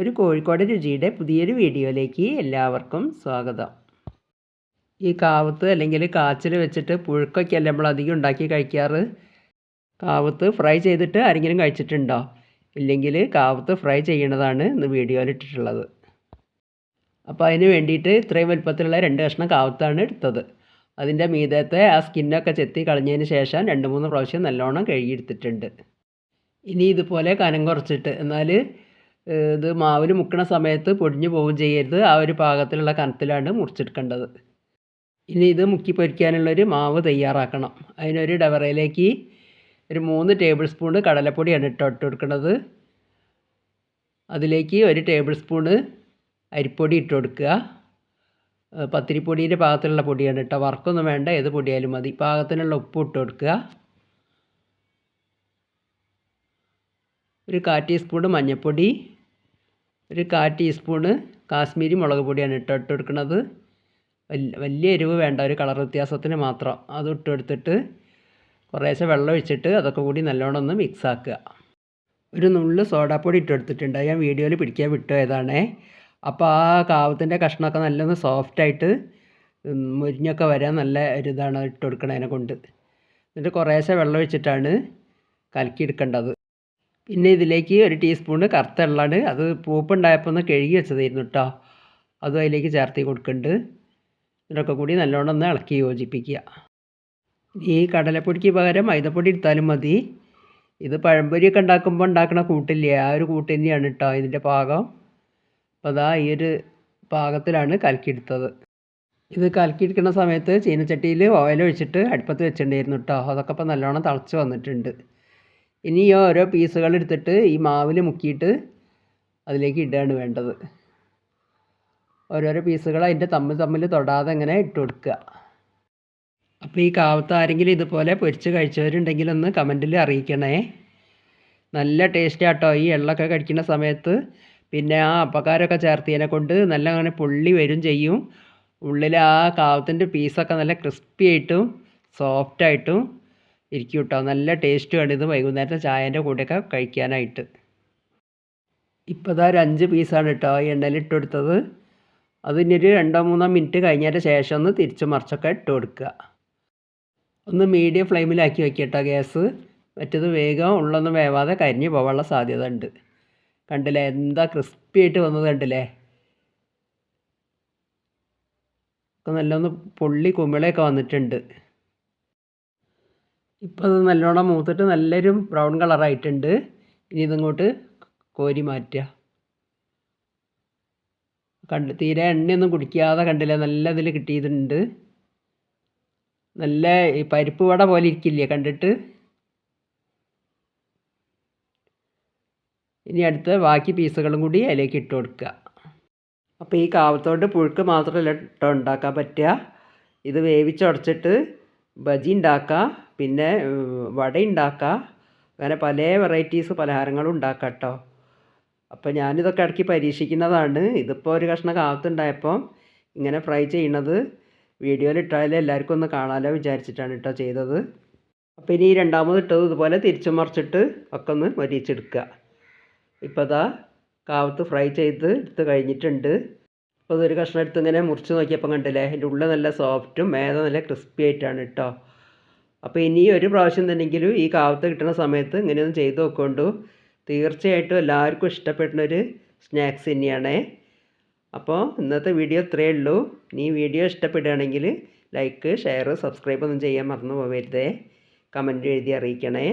ഒരു കോഴിക്കോട് രുചിയുടെ പുതിയൊരു വീഡിയോയിലേക്ക് എല്ലാവർക്കും സ്വാഗതം. ഈ കാവത്ത് അല്ലെങ്കിൽ കാച്ചിൽ വെച്ചിട്ട് പുഴുക്കൊക്കെയല്ല നമ്മൾ അധികം ഉണ്ടാക്കി കഴിക്കാറ്? കാവത്ത് ഫ്രൈ ചെയ്തിട്ട് ആരെങ്കിലും കഴിച്ചിട്ടുണ്ടോ? ഇല്ലെങ്കിൽ കാവത്ത് ഫ്രൈ ചെയ്യണതാണ് ഇന്ന് വീഡിയോയിൽ ഇട്ടിട്ടുള്ളത്. അപ്പോൾ അതിന് വേണ്ടിയിട്ട് ഇത്രയും വലുപ്പത്തിലുള്ള രണ്ട് കഷ്ണം കാവത്താണ് എടുത്തത്. അതിന്റെ മീതത്തെ ആ സ്കിന്നൊക്കെ ചെത്തി കളഞ്ഞതിന് ശേഷം രണ്ട് മൂന്ന് പ്രാവശ്യം നല്ലോണം കഴുകിയെടുത്തിട്ടുണ്ട്. ഇനി ഇതുപോലെ കനം കുറച്ചിട്ട് എന്നാൽ ഇത് മാവിൽ മുക്കണ സമയത്ത് പൊടിഞ്ഞു പോവുകയും ചെയ്യരുത്. ആ ഒരു പാകത്തിലുള്ള കനത്തിലാണ് മുറിച്ചെടുക്കേണ്ടത്. ഇനി ഇത് മുക്കി പൊരിക്കാനുള്ളൊരു മാവ് തയ്യാറാക്കണം. അതിനൊരു ഡവറയിലേക്ക് ഒരു മൂന്ന് ടേബിൾ സ്പൂണ് കടലപ്പൊടിയാണ് ഇട്ട് ഇട്ട് കൊടുക്കുന്നത് അതിലേക്ക് ഒരു ടേബിൾ സ്പൂണ് അരിപ്പൊടി ഇട്ട് കൊടുക്കുക. പത്തിരിപ്പൊടിയുടെ പാകത്തിലുള്ള പൊടിയാണ് കേട്ടോ. വറക്കൊന്നും വേണ്ട. ഏത് പൊടിയായാലും മതി. പാകത്തിനുള്ള ഉപ്പ് ഇട്ട് കൊടുക്കുക. ഒരു കാ ടീസ്പൂണ് മഞ്ഞൾപ്പൊടി. ഒരു കാ ടീസ്പൂണ് കാശ്മീരി മുളക് പൊടിയാണ് ഇട്ട് ഇട്ട് വലിയ എരിവ് വേണ്ട ഒരു കളർ വ്യത്യാസത്തിന് മാത്രം. അത് ഇട്ട് എടുത്തിട്ട് കുറേശ്ശെ വെള്ളം ഒഴിച്ചിട്ട് അതൊക്കെ കൂടി നല്ലോണം ഒന്ന് മിക്സ് ആക്കുക. ഒരു നുള്ള് സോഡാപ്പൊടി ഇട്ട് എടുത്തിട്ടുണ്ട് ഞാൻ വീഡിയോയിൽ പിടിക്കാൻ വിട്ടുപോയതാണേ. അപ്പോൾ ആ കാവത്തിന്റെ കഷ്ണമൊക്കെ നല്ലൊന്ന് സോഫ്റ്റായിട്ട് മുരിഞ്ഞൊക്കെ വരാൻ നല്ല ഒരു ഇതാണ് ഇട്ട് കൊടുക്കണതിനെ കൊണ്ട്. എന്നിട്ട് കുറേശ്ശെ വെള്ളം ഒഴിച്ചിട്ടാണ് കലക്കി എടുക്കേണ്ടത് പിന്നെ ഇതിലേക്ക് ഒരു ടീസ്പൂണ് കറുത്ത എള്ളാണ് അത് പൂപ്പുണ്ടായപ്പോൾ ഒന്ന് കഴുകി വെച്ചതായിരുന്നു കേട്ടോ അതും അതിലേക്ക് ചേർത്തി കൊടുക്കുന്നുണ്ട്. ഇതൊക്കെ കൂടി നല്ലോണം ഒന്ന് ഇളക്കി യോജിപ്പിക്കുക. ഈ കടലപ്പൊടിക്ക് പകരം മൈദപ്പൊടി എടുത്താലും മതി. ഇത് പഴംപൊരിയൊക്കെ ഉണ്ടാക്കുമ്പോൾ ഉണ്ടാക്കുന്ന കൂട്ടില്ലേ? ആ ഒരു കൂട്ട് തന്നെയാണ് കേട്ടോ ഇതിന്റെ പാകം. അപ്പോൾ അതാ ഈ ഒരു പാകത്തിലാണ് കലക്കിയെടുത്തത്. ഇത് കലക്കിയെടുക്കുന്ന സമയത്ത് ചീനച്ചട്ടിയിൽ ഓയിൽ ഒഴിച്ചിട്ട് അടുപ്പത്ത് വെച്ചിട്ടുണ്ടായിരുന്നു കേട്ടോ അതൊക്കെ ഇപ്പോൾ നല്ലോണം തിളച്ച് വന്നിട്ടുണ്ട്. ഇനി ഈ ഓരോ പീസുകൾ എടുത്തിട്ട് ഈ മാവിൽ മുക്കിയിട്ട് അതിലേക്ക് ഇടുകയാണ് വേണ്ടത്. ഓരോരോ പീസുകൾ അതിന്റെ തമ്മിൽ തമ്മിൽ തൊടാതെ ഇങ്ങനെ ഇട്ട് കൊടുക്കുക. അപ്പോൾ ഈ കാവത്ത് ആരെങ്കിലും ഇതുപോലെ പൊരിച്ച് കഴിച്ചവരുണ്ടെങ്കിൽ ഒന്ന് കമന്റിൽ അറിയിക്കണേ. നല്ല ടേസ്റ്റ് ആട്ടോ ഈ എള്ളൊക്കെ കഴിക്കുന്ന സമയത്ത് പിന്നെ ആ അപ്പക്കാരൊക്കെ ചേർത്തതിനെ കൊണ്ട് നല്ല അങ്ങനെ പുള്ളി വരും ചെയ്യും. ഉള്ളിൽ ആ കാവത്തിന്റെ പീസൊക്കെ നല്ല ക്രിസ്പി ആയിട്ടും സോഫ്റ്റായിട്ടും ഇരിക്കും കേട്ടോ. നല്ല ടേസ്റ്റുമാണ് ഇത് വൈകുന്നേരത്തെ ചായന്റെ കൂടെയൊക്കെ കഴിക്കാനായിട്ട്. ഇപ്പോൾ ഇതാ ഒരു അഞ്ച് പീസാണ് കേട്ടോ ഈ എണ്ണയിൽ ഇട്ട് കൊടുത്തത്. ഒരു രണ്ടോ മൂന്നോ മിനിറ്റ് കഴിഞ്ഞതിന്റെ ശേഷം ഒന്ന് തിരിച്ച് മറിച്ചൊക്കെ ഇട്ട് കൊടുക്കുക. ഒന്ന് മീഡിയം ഫ്ലെയിമിലാക്കി വയ്ക്കുക കേട്ടോ ഗ്യാസ് മറ്റത് വേഗം ഉള്ളൊന്നും വേവാതെ കരിഞ്ഞു പോകാനുള്ള സാധ്യത ഉണ്ട്. കണ്ടില്ലേ? എന്താ ക്രിസ്പി ആയിട്ട് വന്നത് കണ്ടില്ലേ? ഒക്കെ നല്ലൊന്ന് പൊള്ളി കുമിളയൊക്കെ വന്നിട്ടുണ്ട്. ഇപ്പോൾ അത് നല്ലോണം മൂത്തിട്ട് നല്ലൊരു ബ്രൗൺ കളറായിട്ടുണ്ട്. ഇനി ഇതിങ്ങോട്ട് കോരി മാറ്റുക. കണ്ട് തീരെ എണ്ണയൊന്നും കുടിക്കാതെ കണ്ടില്ല? നല്ല ഇതിൽ കിട്ടിയിട്ടുണ്ട്. നല്ല ഈ പരിപ്പ് വട പോലെ ഇരിക്കില്ലേ കണ്ടിട്ട്? ഇനി അടുത്ത ബാക്കി പീസുകളും കൂടി അതിലേക്ക് ഇട്ട് കൊടുക്കുക. അപ്പോൾ ഈ കാവത്തോണ്ട് പുഴുക്ക് മാത്രമല്ല ഇട്ടോ ഉണ്ടാക്കാൻ പറ്റുക. ഇത് വേവിച്ചുടച്ചിട്ട് ബജി ഉണ്ടാക്കാം പിന്നെ വട ഉണ്ടാക്കാം അങ്ങനെ പല വെറൈറ്റീസ് പലഹാരങ്ങളും ഉണ്ടാക്കാം കേട്ടോ അപ്പോൾ ഞാനിതൊക്കെ ഇടയ്ക്ക് പരീക്ഷിക്കുന്നതാണ്. ഇതിപ്പോൾ ഒരു കഷ്ണം കാവത്തുണ്ടായപ്പോൾ ഇങ്ങനെ ഫ്രൈ ചെയ്യണത് വീഡിയോയിൽ ഇട്ടാൽ എല്ലാവർക്കും ഒന്ന് കാണാമല്ലോ വിചാരിച്ചിട്ടാണ് കേട്ടോ ചെയ്തത്. അപ്പോൾ ഇനി ഈ രണ്ടാമത് ഇട്ടത് ഇതുപോലെ തിരിച്ചു മറിച്ചിട്ട് ഒക്കെ ഒന്ന് മരിച്ചെടുക്കുക. ഇപ്പോൾ അതാ കാവത്ത് ഫ്രൈ ചെയ്ത് എടുത്ത് കഴിഞ്ഞിട്ടുണ്ട്. അപ്പോൾ ഇതൊരു കഷ്ണം എടുത്ത് ഇങ്ങനെ മുറിച്ച് നോക്കിയപ്പോൾ കണ്ടില്ലേ? അതിന്റെ ഉള്ളിൽ നല്ല സോഫ്റ്റും മേത നല്ല ക്രിസ്പി ആയിട്ടാണ് കേട്ടോ. അപ്പോൾ ഇനി ഒരു പ്രാവശ്യം തന്നെങ്കിലും ഈ കാവത്ത് കിട്ടുന്ന സമയത്ത് ഇങ്ങനെയൊന്ന് ചെയ്ത് നോക്കൊണ്ടു തീർച്ചയായിട്ടും എല്ലാവർക്കും ഇഷ്ടപ്പെടുന്ന ഒരു സ്നാക്സ് തന്നെയാണേ. അപ്പോൾ ഇന്നത്തെ വീഡിയോ ഇത്രയേ ഉള്ളൂ. ഇനി വീഡിയോ ഇഷ്ടപ്പെടുകയാണെങ്കിൽ ലൈക്ക് ഷെയർ സബ്സ്ക്രൈബ് ഒന്നും ചെയ്യാൻ മറന്നു പോകരുതേ. കമന്റ് എഴുതി അറിയിക്കണേ.